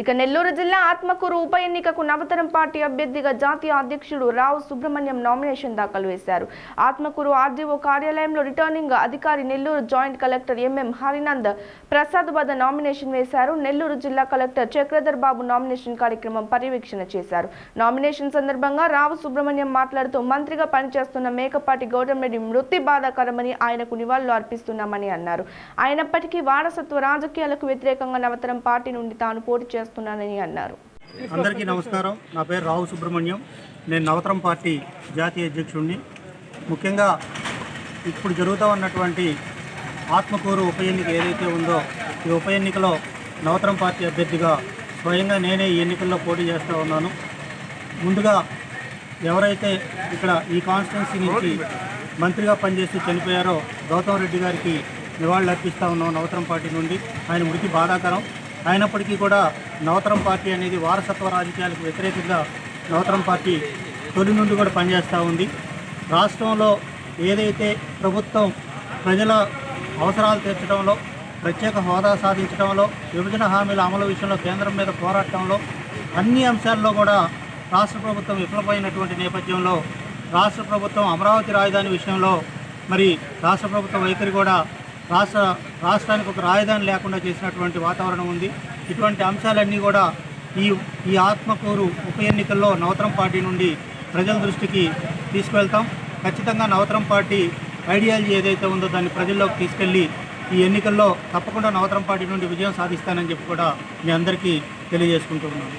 ఇక నెల్లూరు జిల్లా ఆత్మకూరు ఉప ఎన్నికకు నవతరం పార్టీ అభ్యర్థిగా జాతీయ అధ్యక్షుడు రావు సుబ్రహ్మణ్యం నామినేషన్ దాఖలు వేశారు. ఆత్మకూరు ఆర్డీఓ కార్యాలయంలో రిటర్నింగ్ అధికారి Nellore joint collector M M Harinand Prasad వద్ద నామినేషన్ వేశారు. నెల్లూరు జిల్లా కలెక్టర్ చక్రధర్ బాబు నామినేషన్ కార్యక్రమం పర్యవేక్షణ చేశారు. నామినేషన్ సందర్భంగా రావు సుబ్రహ్మణ్యం మాట్లాడుతూ మంత్రిగా పనిచేస్తున్న మేకపాటి గౌతమ్ మృతి బాధాకరమని ఆయనకు నివాళులు అర్పిస్తున్నామని అన్నారు. అయినప్పటికీ వారసత్వ రాజకీయాలకు వ్యతిరేకంగా నవతరం పార్టీ నుండి తాను పోటీ చేస్తున్నానని అన్నారు. అందరికీ నమస్కారం. నా పేరు రావు సుబ్రహ్మణ్యం. నేను నవతరం పార్టీ జాతీయ అధ్యక్షుడిని. ముఖ్యంగా ఇప్పుడు జరుగుతూ ఉన్నటువంటి ఆత్మకూరు ఉప ఎన్నిక ఏదైతే ఉందో ఈ ఉప ఎన్నికలో నవతరం పార్టీ అభ్యర్థిగా స్వయంగా నేనే ఈ ఎన్నికల్లో పోటీ చేస్తూ ఉన్నాను. ముందుగా ఎవరైతే ఇక్కడ ఈ కాన్స్టిట్యున్సీ నుంచి మంత్రిగా పనిచేసి చనిపోయారో గౌతమ్ రెడ్డి గారికి నివాళులు అర్పిస్తూ ఉన్నాం నవతరం పార్టీ నుండి. ఆయన మృతి బాధాకరం. అయినప్పటికీ కూడా నవతరం పార్టీ అనేది వారసత్వ రాజకీయాలకు వ్యతిరేకంగా నవతరం పార్టీ తొలి నుండి కూడా పనిచేస్తూ ఉంది. రాష్ట్రంలో ఏదైతే ప్రభుత్వం ప్రజల అవసరాలు తీర్చడంలో ప్రత్యేక హోదా సాధించడంలో విభజన హామీల అమలు విషయంలో కేంద్రం మీద పోరాటంలో అన్ని అంశాల్లో కూడా రాష్ట్ర ప్రభుత్వం విఫలమైనటువంటి నేపథ్యంలో రాష్ట్ర ప్రభుత్వం అమరావతి రాజధాని విషయంలో మరి రాష్ట్ర ప్రభుత్వ వైఖరి కూడా రాష్ట్ర రాష్ట్రానికి ఒక రాజధాని లేకుండా చేసినటువంటి వాతావరణం ఉంది. ఇటువంటి అంశాలన్నీ కూడా ఈ ఈ ఆత్మకూరు ఉప ఎన్నికల్లో నవతరం పార్టీ నుండి ప్రజల దృష్టికి తీసుకువెళ్తాం. ఖచ్చితంగా నవతరం పార్టీ ఐడియాలజీ ఏదైతే ఉందో దాన్ని ప్రజల్లోకి తీసుకెళ్ళి ఈ ఎన్నికల్లో తప్పకుండా నవతరం పార్టీ నుండి విజయం సాధిస్తానని చెప్పి కూడా మీ అందరికీ తెలియజేసుకుంటూ ఉన్నాను.